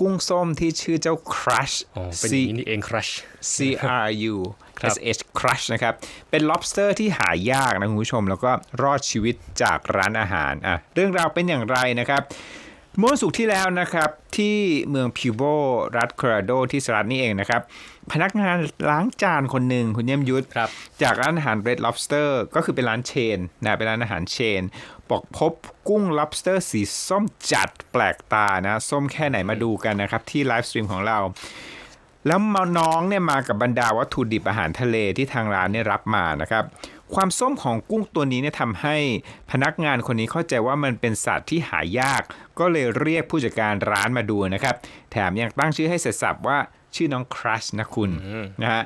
กุ้งส้มที่ชื่อเจ้า crush อ๋อเป็นอย่างนี้นี่เองครัช C R U ครับ S H crush นะครับ เป็น lobster ที่หายากนะคุณผู้ชม แล้วก็รอดชีวิตจากร้านอาหารอะเรื่องราวเป็นอย่างไรนะครับ เมื่อวันศุกร์ที่แล้วนะครับที่เมืองพิวโบรัฐโคโลราโดที่สหรัฐนี่เองนะครับ พนักงานล้างจานคนหนึ่งคุณเยี่ยมยุทธครับจากร้านอาหาร Red Lobster ก็คือเป็นร้านเชนนะเป็นร้านอาหารเชนบอกพบกุ้ง lobster สีส้มจัดแปลกตานะ ส้มแค่ไหนมาดูกันนะครับ ที่ไลฟ์สตรีมของเรา แล้วมาน้องเนี่ยมากับบรรดาวัตถุดิบอาหารทะเลที่ทางร้านเนี่ยรับมานะครับ ความส้มของกุ้งตัวนี้เนี่ยทำให้พนักงานคนนี้เข้าใจว่ามันเป็นสัตว์ที่หายาก ก็เลยเรียกผู้จัดการร้านมาดูนะครับ แถมยังตั้งชื่อให้เสร็จสับว่าชื่อน้องครัชนะคุณนะฮะ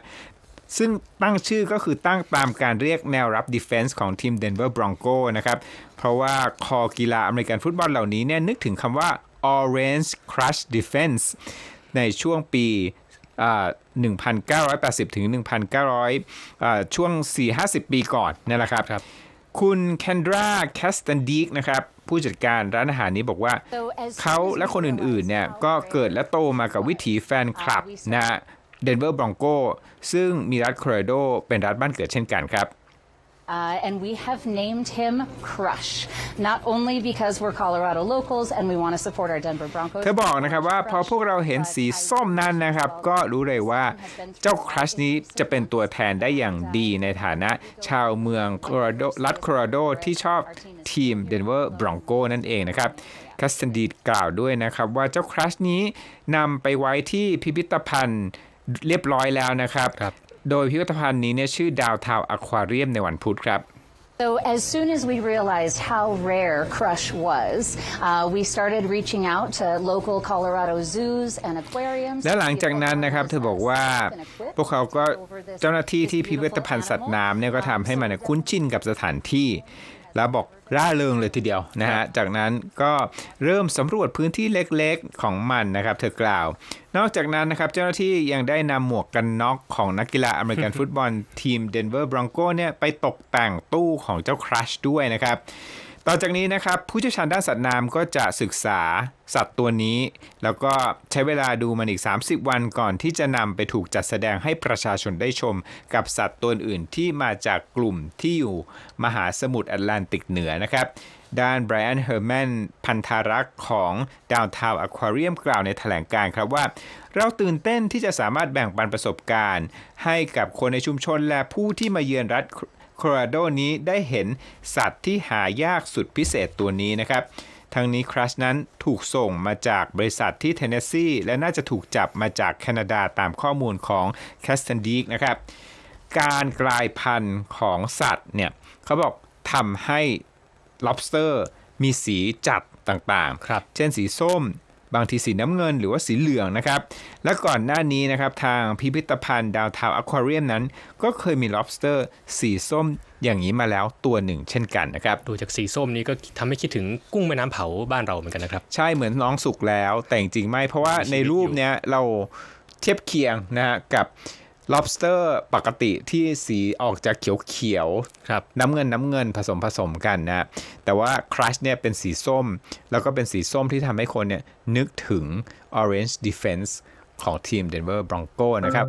ซึ่งตั้งชื่อก็คือตั้งตามการเรียกแนวรับ defense ของทีม Denver Bronco นะครับ เพราะว่าคอกีฬาอเมริกันฟุตบอลเหล่านี้เนี่ยนึกถึงคำว่า Orange Crush Defense ในช่วงปีอ่า 1980 ถึง 1,900อ่าช่วง 4-50 ปีก่อนนั่นแหละครับครับคุณแคนดราแคสตันดีกนะครับผู้จัดการร้านอาหารนี้บอกว่า เขาและคนอื่นๆเนี่ยก็เกิดและโตมากับวิถีแฟนคลับนะเดนเวอร์บรองโกซึ่งมีรัฐโคโลราโดเป็นรัฐบ้านเกิดเช่นกันครับ Uh, and we have named him Crush, not only because we're Colorado locals and we want to support our Denver Broncos. เธอบอกนะครับว่าพอพวกเราเห็นสีส้มนั้นนะครับ ก็รู้เลยว่าเจ้าครัชนี้จะเป็นตัวแทนได้อย่างดีในฐานะ ชาวเมืองโคโลราโดรัฐโคโลราโดที่ชอบทีมเดนเวอร์บรองโกนั่นเองนะครับคัสตันดีดกล่าวด้วยนะครับ ว่าเจ้าครัชนี้นำไปไว้ที่พิพิธภัณฑ์เรียบร้อยแล้วนะครับครับ โดยพิพิธภัณฑ์นี้เนี่ยชื่อดาวทาวอควาเรียมในวันพุธครับ So as soon as we realized how rare Crush was, uh, we started reaching out to local Colorado zoos and aquariums. และหลังจากนั้นนะครับเธอบอกว่าพวกเขาก็เจ้าหน้าที่ที่พิพิธภัณฑ์สัตว์น้ำเนี่ยก็ทำให้มันเนยคุ้นชินกับสถานที่ แล้วบอกร่าเริงเลยทีเดียวนะฮะ จากนั้นก็เริ่มสำรวจพื้นที่เล็กๆของมันนะครับ เธอกล่าว นอกจากนั้นนะครับเจ้าหน้าที่ยังได้นำหมวกกันน็อกของนักกีฬาอเมริกันฟุตบอลทีมเดนเวอร์บรองโกเนี่ยไปตกแต่งตู้ของเจ้าครัชด้วยนะครับ ต่อจากนี้นะครับผู้เชี่ยวชาญด้านสัตว์น้ำก็จะศึกษาสัตว์ตัวนี้ แล้วก็ใช้เวลาดูมันอีก 30 วันก่อนที่จะนำไปถูกจัดแสดงให้ประชาชนได้ชม กับสัตว์ตัวอื่นที่มาจากกลุ่มที่อยู่มหาสมุทรแอตแลนติกเหนือนะครับ ด้านไบรอันเฮอร์แมนพันธารักษ์ของดาวทาวอะควาเรียมกล่าวในแถลงการ์ครับว่า เราตื่นเต้นที่จะสามารถแบ่งปันประสบการณ์ ให้กับคนในชุมชนและผู้ที่มาเยือนรัฐ โคโลราโดนี้ได้เห็นสัตว์ที่หายากสุดพิเศษตัวนี้นะครับทั้งนี้ครัชนั้นถูกส่งมาจากบริษัทที่เทนเนสซีและน่าจะถูกจับมาจากแคนาดาตามข้อมูลของแคสตันดีกนะครับ การกลายพันธุ์ของสัตว์เนี่ยเขาบอกทำให้ lobster มีสีจัดต่างๆครับเช่นสีส้ม บางทีสีน้ำเงินหรือว่าสีเหลืองนะครับ และก่อนหน้านี้นะครับทางพิพิธภัณฑ์ดาวทาวอควาเรียมนั้น ก็เคยมี lobster สีส้มอย่างนี้มาแล้วตัวหนึ่งเช่นกันนะครับ ดูจากสีส้มนี้ก็ทำให้คิดถึงกุ้งแม่น้ำเผาบ้านเราเหมือนกันนะครับ ใช่เหมือนน้องสุกแล้วแต่จริงๆไม่เพราะว่าในรูปเนี้ยเราเทียบเคียงนะฮะกับ lobster ปกติที่สีออกจากเขียวๆครับน้ำเงินน้ำเงินผสมผสมกันนะ แต่ว่า Crush เนี่ยเป็นสีส้ม แล้วก็เป็นสีส้มที่ทำให้คนเนี่ยนึกถึง Orange Defense ของทีม Denver Bronco นะครับ